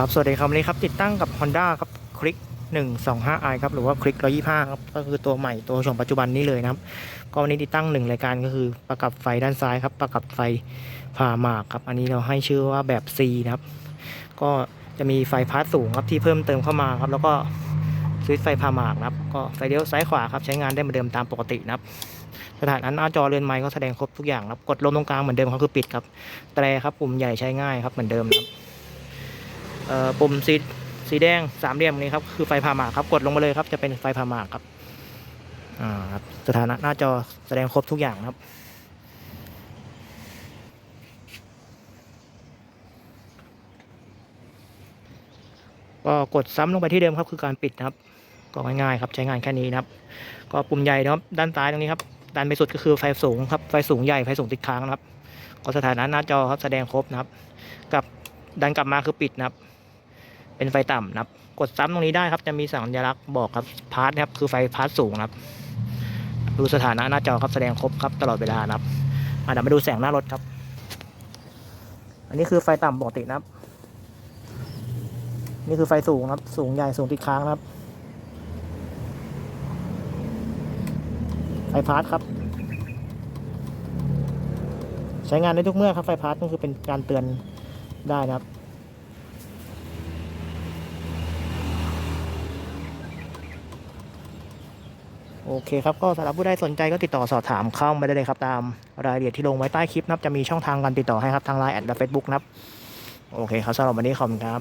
ครับสวัสดีครับวันนี้ครับติดตั้งกับ Honda ครับคลิก 125i ครับหรือว่าคลิก 125 ครับก็คือตัวใหม่ตัวชมปัจจุบันนี้เลยนะครับ ก็วันนี้ติดตั้งหนึ่งรายการก็คือประกับไฟด้านซ้ายครับ ประกับไฟผ่าหมากครับ อันนี้เราให้ชื่อว่าแบบ C นะครับ ก็จะมีไฟพาสสูงครับที่เพิ่มเติมเข้ามาครับ แล้วก็สวิตช์ไฟผ่าหมากนะครับ ก็ไฟเลี้ยวซ้ายขวาครับใช้งานได้เหมือนเดิมตามปกตินะครับสถานะหน้าจอเรือนไม้ก็แสดงครบทุกอย่างครับกดลมตรงกลางเหมือนเดิมครับคือปิดครับแตรครับปุ่มใหญ่ใช้ง่ายครับเหมือนเดิมครับ ปุ่มสีสีแดงสามเหลี่ยมนี้ครับคือไฟผ่าหมากครับกดลงมาเลยครับจะเป็นไฟผ่าหมากครับอ่าครับสถานะหน้าจอแสดงครบทุกอย่างครับก็กดซ้ำลงไปที่เดิมครับคือการปิดนะครับ ก็ง่ายๆครับใช้งานแค่นี้นะครับ ก็ปุ่มใหญ่นะครับด้านซ้ายตรงนี้ครับด้านไปสุดก็คือไฟสูงครับไฟสูงใหญ่ไฟสูงติดค้างนะครับ ก็สถานะหน้าจอครับแสดงครบนะครับ กับดันกลับมาคือปิดนะครับ เป็นไฟต่ำนะครับ กดซ้ำตรงนี้ได้ครับ จะมีสัญลักษณ์บอกครับพาร์ทนะครับคือไฟพาร์ทสูงครับ ดูสถานะหน้าจอครับแสดงครบครับตลอดเวลานะครับอะเดี๋ยวมาดูแสงหน้ารถครับ อันนี้คือไฟต่ำปกตินะครับ นี่คือไฟสูงครับ สูงใหญ่สูงติดค้างครับ ไฟพาร์ทครับ ใช้งานได้ทุกเมื่อครับไฟพาร์ทก็คือเป็นการเตือนได้นะครับ โอเคครับ ก็สำหรับผู้ใดสนใจก็ติดต่อสอบถามเข้ามาได้เลยครับ ตามรายละเอียดที่ลงไว้ใต้คลิปนะครับจะมีช่องทางการติดต่อให้ครับทางไลน์แอดและเฟซบุ๊กนะครับ โอเคครับสำหรับวันนี้ขอบคุณครับ